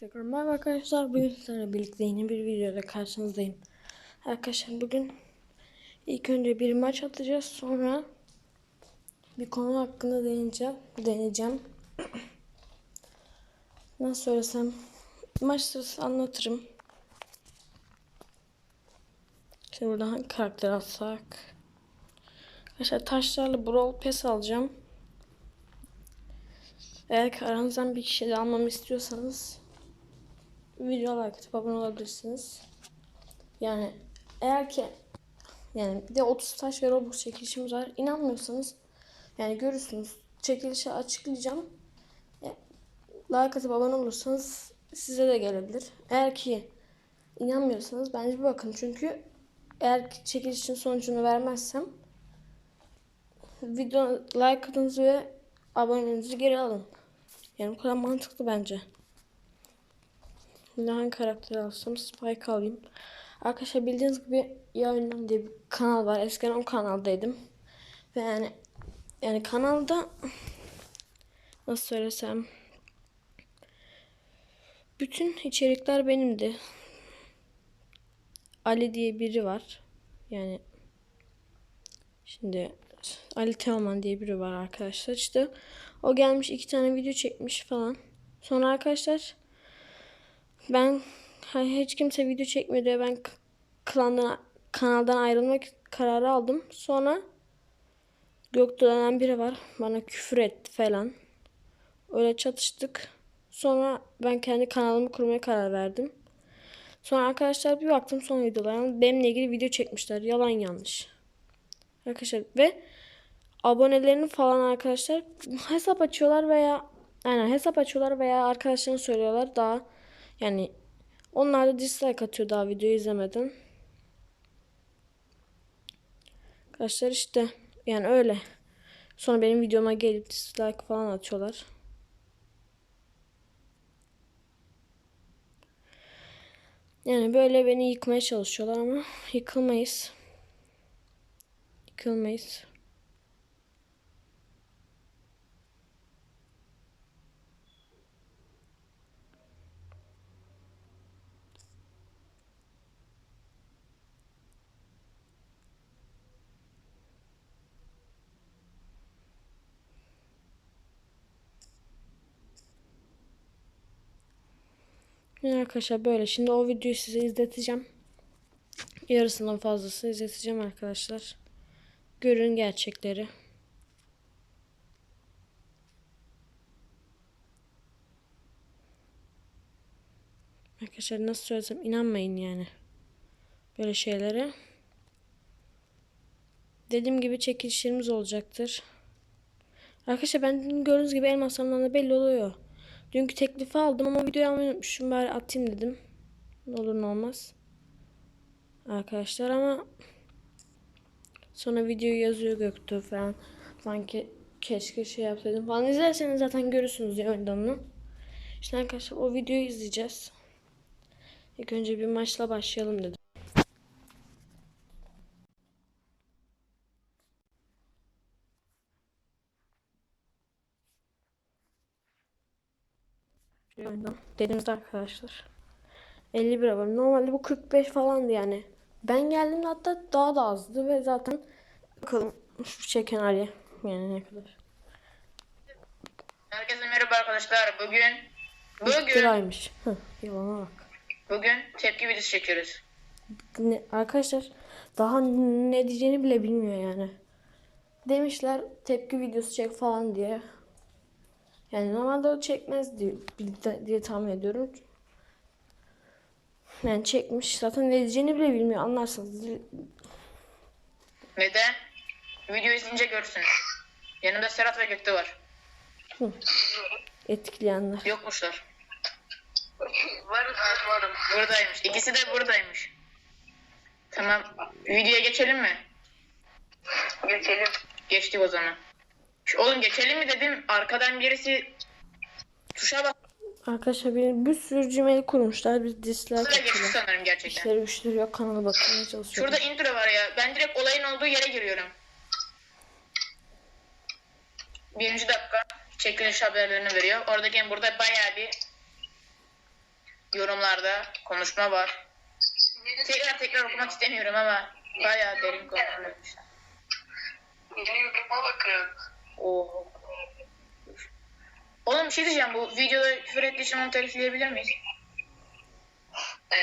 Tekrar merhaba arkadaşlar. Bugün sizlerle birlikte yeni bir videoda karşınızdayım. Arkadaşlar bugün ilk önce bir maç atacağız. Sonra bir konu hakkında deneyeceğim. deneyeceğim. Nasıl söylesem maç sırası anlatırım. Şimdi burada hangi karakter alsak? Arkadaşlar taşlarla Brawl Pass alacağım. Eğer aranızdan bir kişi de almamı istiyorsanız video like atıp abone olabilirsiniz. Yani eğer ki yani bir de 30 taş ve Robux çekilişimiz var. İnanmıyorsanız yani görürsünüz. Çekilişi açıklayacağım. Like atıp abone olursanız size de gelebilir. Eğer ki inanmıyorsanız bence bir bakın. Çünkü eğer ki çekilişin sonucunu vermezsem video like atınız ve abonenizi geri alın. Yani bu kadar mantıklı bence. Şimdi hangi karakteri alsam Spike alayım. Arkadaşlar bildiğiniz gibi Ya Ünlem diye bir kanal var. Eskiden o kanaldaydım. Ve yani yani kanalda nasıl söylesem bütün içerikler benimdi. Ali diye biri var. Yani şimdi Ali Teoman diye biri var arkadaşlar. İşte o gelmiş iki tane video çekmiş falan. Sonra arkadaşlar ben hiç kimse video çekmiyor diye ben klandan kanaldan ayrılmak kararı aldım. Sonra denen biri var. Bana küfür etti falan. Öyle çatıştık. Sonra ben kendi kanalımı kurmaya karar verdim. Sonra arkadaşlar bir baktım son videolarına benimle ilgili video çekmişler. Yalan yanlış. Arkadaşlar ve abonelerini falan arkadaşlar hesap açıyorlar veya aynen hesap açıyorlar veya arkadaşlarına söylüyorlar daha yani onlar da dislike atıyor daha videoyu izlemeden. Arkadaşlar işte yani öyle. Sonra benim videoma gelip dislike falan atıyorlar. Yani böyle beni yıkmaya çalışıyorlar ama yıkılmayız. Yıkılmayız. Yani arkadaşlar böyle. Şimdi o videoyu size izleteceğim. Yarısından fazlası izleteceğim arkadaşlar. Görün gerçekleri. Arkadaşlar nasıl söylesem inanmayın yani. Böyle şeylere. Dediğim gibi çekilişlerimiz olacaktır. Arkadaşlar ben gördüğünüz gibi elmaslarımdan da belli oluyor. Dünkü teklifi aldım ama videoyu almayı unutmuşum. Bari atayım dedim. Ne olur ne olmaz. Arkadaşlar ama sonra videoyu yazıyor Göktuğ falan. Sanki keşke şey yapsaydım falan. İzlerseniz zaten görürsünüz ya önden İşte arkadaşlar o videoyu izleyeceğiz. İlk önce bir maçla başlayalım dedim. Dediğimizde arkadaşlar. 51 abone. Normalde bu 45 falandı yani. Ben geldiğimde hatta daha da azdı ve zaten bakalım şu çeken Ali yani ne kadar. Herkese merhaba arkadaşlar. Bugün bugün Liraymış. Yalana bak. bugün tepki videosu çekiyoruz. Ne, arkadaşlar daha ne diyeceğini bile bilmiyor yani. Demişler tepki videosu çek falan diye. Yani normalde o çekmez diye, diye tahmin ediyorum. Yani çekmiş. Zaten ne diyeceğini bile bilmiyor. Anlarsınız. Neden? Video izleyince görürsünüz. Yanımda Serhat ve Göktuğ var. Etkileyenler. Yokmuşlar. Varım varım. Buradaymış. İkisi de buradaymış. Tamam. Videoya geçelim mi? Geçelim. Geçtik o zaman. Şu, oğlum geçelim mi dedim. Arkadan birisi tuşa bak. Arkadaşlar bir, bir sürü Gmail kurmuşlar. Biz dislike Sıra geçti sanırım gerçekten. İşleri güçleri yok. Kanala bakmaya çalışıyor. Şurada intro var ya. Ben direkt olayın olduğu yere giriyorum. Birinci dakika çekiliş haberlerini veriyor. Oradaki burada bayağı bir yorumlarda konuşma var. Tekrar tekrar okumak istemiyorum ama bayağı derin konular yapmışlar. Yeni yoruma bakın. Oo. Oğlum bir şey diyeceğim bu videoda küfür ettiği için onu telifleyebilir miyiz? Ee,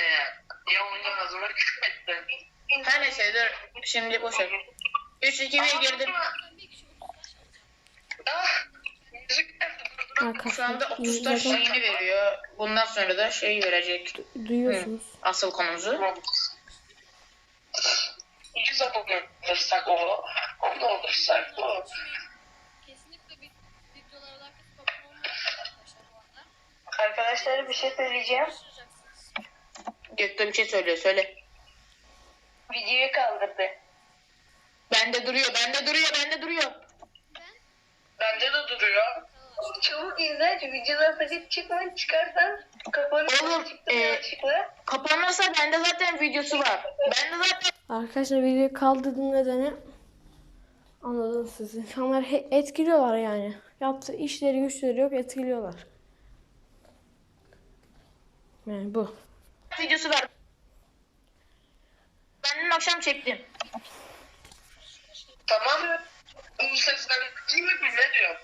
ya oyundan hazırlar küfür etti. Her neyse dur şimdi boş ver. 3 2 1 girdim. Ah, müzik geldi. Şu anda 30 taş zaten şeyini veriyor. Bundan sonra da şey verecek. duyuyorsunuz. Asıl konumuzu. Yüz abone olursak o, onu olursak o. arada. Arkadaşlar bir şey söyleyeceğim. Gökte bir şey söylüyor söyle. Videoyu kaldırdı. Bende duruyor, bende duruyor, bende duruyor. Bende de duruyor. Çabuk izle. Videodan sakın çıkma. Çıkarsan kafanı Oğlum, çıktı e, açıkla. Kapanmasa bende zaten videosu var. Bende zaten Arkadaşlar videoyu kaldırdığım nedeni anladınız siz. İnsanlar etkiliyorlar yani. Yaptığı işleri güçleri yok etkiliyorlar. Yani bu. videosu var. Ben dün akşam çektim. Tamam. Bu sesler iyi mi ne diyor?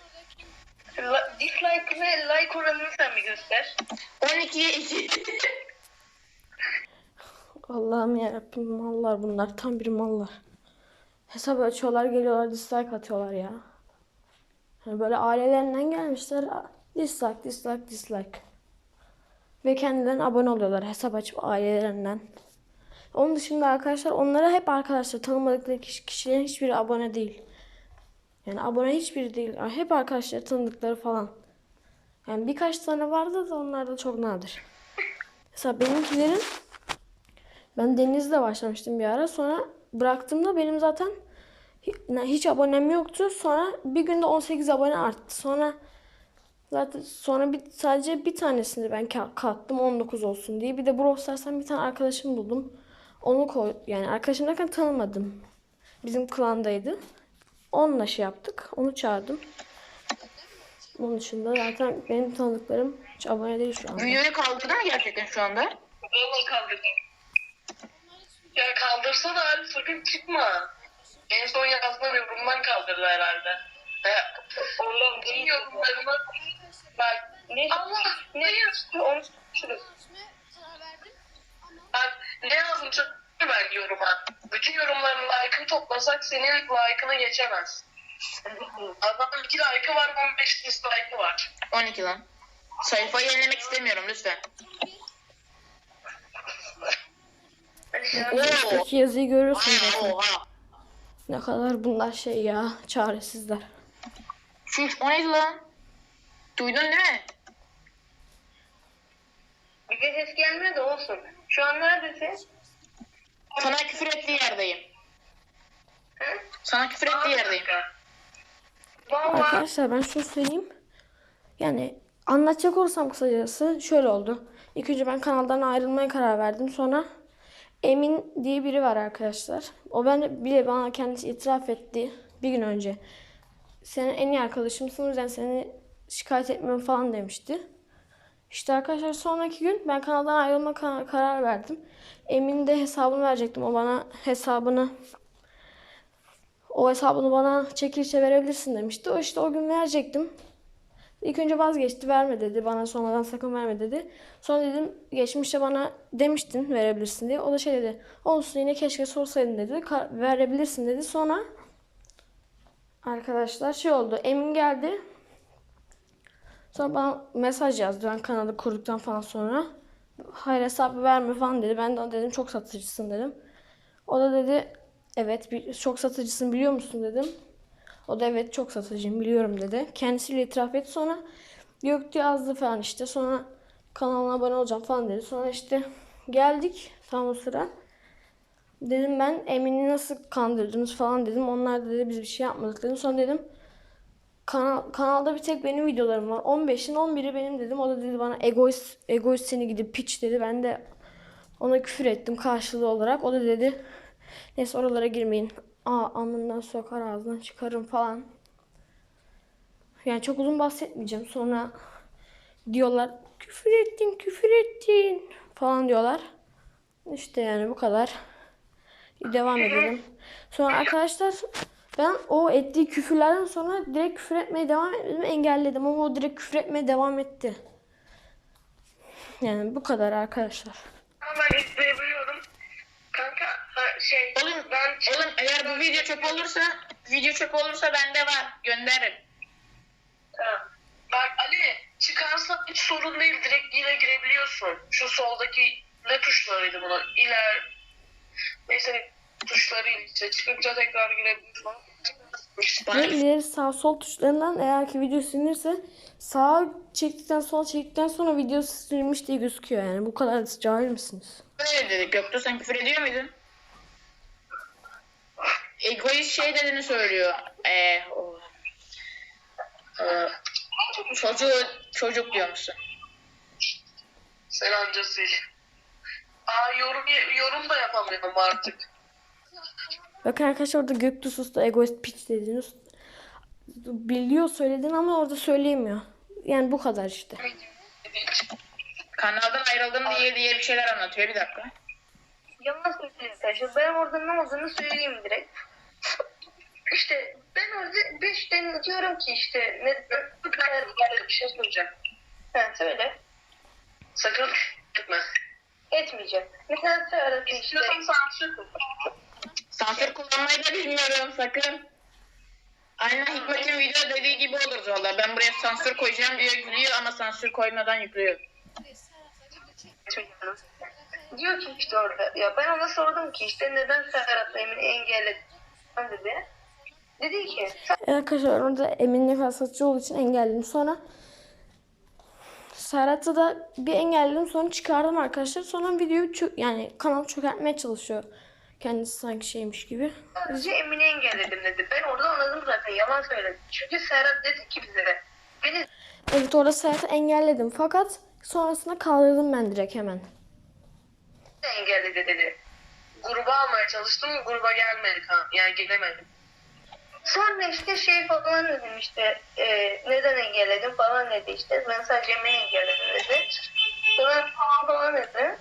Dislike ve like oranını sen bir göster. 12'ye 2. Allah'ım yarabbim mallar bunlar. Tam bir mallar. Hesap açıyorlar geliyorlar dislike atıyorlar ya. Yani böyle ailelerinden gelmişler. Dislike, dislike, dislike. Ve kendilerine abone oluyorlar hesap açıp ailelerinden. Onun dışında arkadaşlar onlara hep arkadaşlar tanımadıkları kişi, kişilerin hiçbiri abone değil. Yani abone hiçbiri değil. Hep arkadaşlar tanıdıkları falan. Yani birkaç tane vardı da onlar da çok nadir. Mesela benimkilerin ben Deniz'le başlamıştım bir ara. Sonra bıraktığımda benim zaten hi- hiç abonem yoktu. Sonra bir günde 18 abone arttı. Sonra zaten sonra bir, sadece bir tanesini ben ka- kattım 19 olsun diye. Bir de Brawl Stars'tan bir tane arkadaşım buldum. Onu koy yani arkadaşım derken tanımadım. Bizim klandaydı. Onunla şey yaptık. Onu çağırdım. Onun dışında zaten benim tanıdıklarım hiç abone değil şu anda. Videoyu kaldırdı mı gerçekten şu anda? Valla kaldırdım. Ya kaldırsa da abi sakın çıkma. En son yazdığım yorumdan kaldırdı herhalde. İyi yorumlarıma bak. Ne, Allah ne yazdı onu ama Bak ne çok ben yoruma. Bütün yorumların like'ını toplasak senin like'ını geçemez. Adamın 2 like'ı var 15 dislike'ı var. 12 lan. Sayfayı yenilemek istemiyorum lütfen. İki yazıyı görüyorsunuz zaten. Oha. Ne kadar bunlar şey ya çaresizler. Şu o neydi lan? Duydun değil mi? Bir de ses gelmiyor da olsun. Şu an neredesin? Sana küfür ettiği yerdeyim. Hı? Sana küfür ettiği yerdeyim. Valla. Arkadaşlar ben şunu söyleyeyim. Yani anlatacak olursam kısacası şöyle oldu. İlk önce ben kanaldan ayrılmaya karar verdim. Sonra Emin diye biri var arkadaşlar. O ben bile bana kendisi itiraf etti bir gün önce. Senin en iyi arkadaşımsın o yüzden seni şikayet etmem falan demişti. İşte arkadaşlar sonraki gün ben kanaldan ayrılma ka- karar verdim. Emin de hesabını verecektim. O bana hesabını o hesabını bana çekilişe verebilirsin demişti. O işte o gün verecektim. İlk önce vazgeçti verme dedi. Bana sonradan sakın verme dedi. Sonra dedim geçmişte bana demiştin verebilirsin diye. O da şey dedi. Olsun yine keşke sorsaydın dedi. Verebilirsin dedi. Sonra arkadaşlar şey oldu. Emin geldi. Sonra bana mesaj yazdı. Ben kanalı kurduktan falan sonra. Hayır hesabı verme falan dedi. Ben de dedim çok satıcısın dedim. O da dedi evet çok satıcısın biliyor musun dedim. O da evet çok satıcıyım biliyorum dedi. Kendisiyle itiraf etti. Sonra Göktuğ yazdı falan işte. Sonra kanalına abone olacağım falan dedi. Sonra işte geldik tam o sıra. Dedim ben Emin'i nasıl kandırdınız falan dedim. Onlar da dedi biz bir şey yapmadık dedim. Sonra dedim kanal, kanalda bir tek benim videolarım var. 15'in 11'i benim dedim. O da dedi bana egoist, egoist seni gidip piç dedi. Ben de ona küfür ettim karşılığı olarak. O da dedi neyse oralara girmeyin. Aa alnından sokar ağzından çıkarım falan. Yani çok uzun bahsetmeyeceğim. Sonra diyorlar küfür ettin küfür ettin. falan diyorlar. İşte yani bu kadar. Devam edelim. Sonra arkadaşlar ben o ettiği küfürlerden sonra direkt küfür etmeye devam etmedim. Engelledim ama o direkt küfür etmeye devam etti. Yani bu kadar arkadaşlar. Ama ben izleyebiliyorum. Kanka şey Oğlum, ben oğlum eğer bu video çöp olursa, video çöp olursa bende var. Gönderirim. Ha. Bak Ali çıkarsa hiç sorun değil direkt yine girebiliyorsun. Şu soldaki ne tuşlarıydı bunun? İler neyse tuşları işte çıkınca tekrar girebiliyorsun. Ve ileri sağ sol tuşlarından eğer ki video silinirse sağ çektikten sol çektikten sonra video silinmiş diye gözüküyor yani. Bu kadar cahil misiniz? Öyle dedi. Göktuğ sen küfür ediyor muydun? Egoist şey dediğini söylüyor. Ee, o, Ee, çocuğu, çocuk diyor musun? Sen anca sil. Aa yorum, yorum da yapamıyorum artık. Bakın arkadaşlar orada Göktuğ sustu egoist piç dediniz. Biliyor söyledin ama orada söyleyemiyor. Yani bu kadar işte. Kanaldan ayrıldım diye diye bir şeyler anlatıyor. Bir dakika. Yalan söyleyeyim arkadaşlar. Ben orada ne olduğunu söyleyeyim direkt. İşte ben orada beş tane diyorum ki işte ne, bu kadar bir şey söyleyeceğim. Ha söyle. Sakın etme. Etmeyeceğim. Mesela söyle işte. İstiyorsan sansür Sansür kullanmayı da bilmiyorum sakın. Aynen Hikmet'in video dediği gibi oluruz valla. Ben buraya sansür koyacağım diyor gülüyor ama sansür koymadan yüklüyor. Diyor ki işte orada ya ben ona sordum ki işte neden Serhat'la Emin'i engelledin dedi. Dedi ki Evet arkadaşlar orada Emin ne kadar satıcı olduğu için engelledim. Sonra Serhat'ı da bir engelledim sonra çıkardım arkadaşlar. Sonra videoyu çö- yani kanal çökertmeye çalışıyor. Kendisi sanki şeymiş gibi. sadece Emin'i engelledim dedi. Ben orada anladım zaten yalan söyledim. Çünkü Serhat dedi ki bize beni Evet orada Serhat'ı engelledim fakat sonrasında kaldırdım ben direkt hemen. engelledi dedi. Gruba almaya çalıştım gruba gelmedi kan yani gelemedim. Sonra işte şey falan dedim işte e, neden engelledim falan dedi işte ben sadece Emin'i engelledim dedi. Sonra falan falan dedi.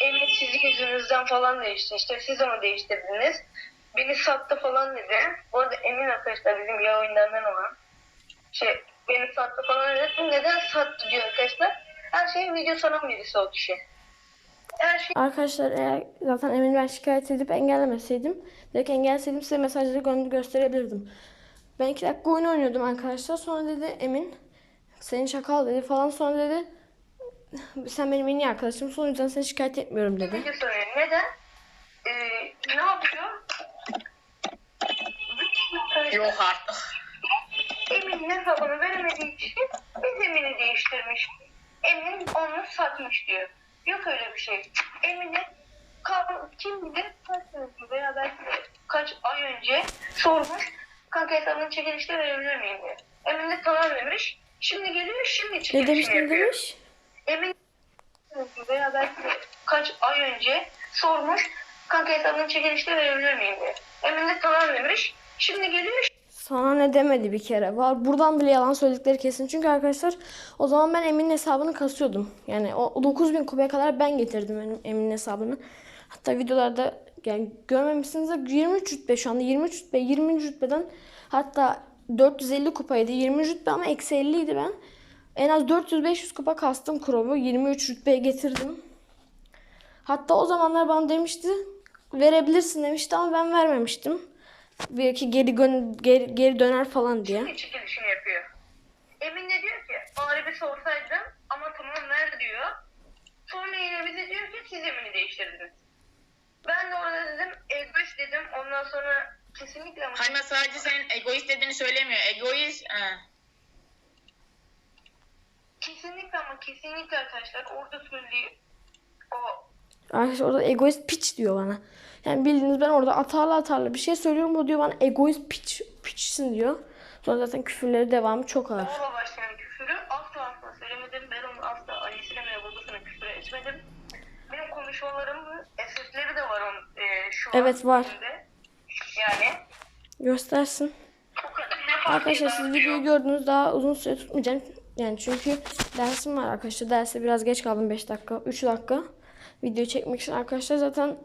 Emin sizin yüzünüzden falan değişti işte siz onu değiştirdiniz. Beni sattı falan dedi. Bu arada Emin arkadaşlar bizim ya oyunlarından olan şey beni sattı falan dedi. Neden sattı diyor arkadaşlar. Her şey video sanan birisi o kişi. Her şey Arkadaşlar eğer zaten Emin ben şikayet edip engellemeseydim direkt engelleseydim size mesajları gö- gösterebilirdim. Ben iki dakika oyun oynuyordum arkadaşlar. Sonra dedi Emin senin şakal dedi falan. Sonra dedi sen benim en iyi arkadaşımsın o yüzden seni şikayet etmiyorum dedi. video soruyor. Neden? Ee, ne yapıyor? Yok artık. Emin'in hesabını veremediği için biz Emin'i değiştirmiş. Emin onu satmış diyor. Yok öyle bir şey. Emin'i kim bilir kaç sene önce veya belki kaç ay önce sormuş. Kanka hesabını çekilişte verebilir miyim diye. Emin de tamam demiş. Şimdi geliyor şimdi Ne çekilişini demiş ne demiş? Emin veya belki kaç ay önce sormuş. Kanka hesabını çekilişte verebilir miyim diye. Emin de tamam demiş. Şimdi geliyor Sana ne demedi bir kere. Var buradan bile yalan söyledikleri kesin. Çünkü arkadaşlar o zaman ben Emin'in hesabını kasıyordum. Yani o 9000 kubaya kadar ben getirdim Emin'in hesabını. Hatta videolarda yani görmemişsiniz de 23 rütbe şu anda 23 rütbe 20 rütbeden hatta 450 kupaydı 20 rütbe ama eksi 50 idi ben. En az 400-500 kupa kastım Crow'u 23 rütbeye getirdim. Hatta o zamanlar bana demişti verebilirsin demişti ama ben vermemiştim. Belki geri, gön- geri, geri döner falan diye. Şimdi çekilişini yapıyor. Emin de diyor ki bari bir sorsaydım ama tamam ver diyor. Sonra yine bize diyor ki siz Emin'i değiştirdiniz. Ben de orada dedim egoist dedim ondan sonra kesinlikle ama Hayma sadece senin egoist dediğini söylemiyor. Egoist... He. Kesinlikle ama kesinlikle arkadaşlar orada söylediği o Arkadaşlar orada egoist piç diyor bana. Yani bildiğiniz ben orada atarlı atarlı bir şey söylüyorum. O diyor bana egoist piç, piçsin diyor. Sonra zaten küfürleri devamı çok ağır. Oğla başlayan küfürü asla asla söylemedim. Ben onu asla annesine veya babasına küfür etmedim. Benim konuşmalarımın SS'leri de var onun e, şu an Evet, var. elimde. Yani Göstersin. kadar. Fark Arkadaşlar siz videoyu gördünüz daha uzun süre tutmayacağım. Yani çünkü dersim var arkadaşlar. Derse biraz geç kaldım 5 dakika, 3 dakika. Video çekmek için arkadaşlar zaten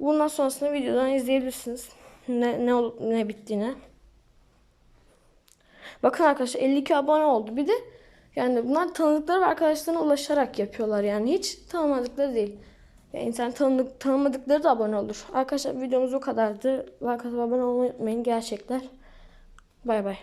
bundan sonrasında videodan izleyebilirsiniz. Ne ne olup ne bittiğini. Bakın arkadaşlar 52 abone oldu. Bir de yani bunlar tanıdıkları ve arkadaşlarına ulaşarak yapıyorlar yani hiç tanımadıkları değil. Yani insan tanıdık, tanımadıkları da abone olur. Arkadaşlar videomuz bu kadardı. Like abone olmayı unutmayın gerçekler. Bay bay.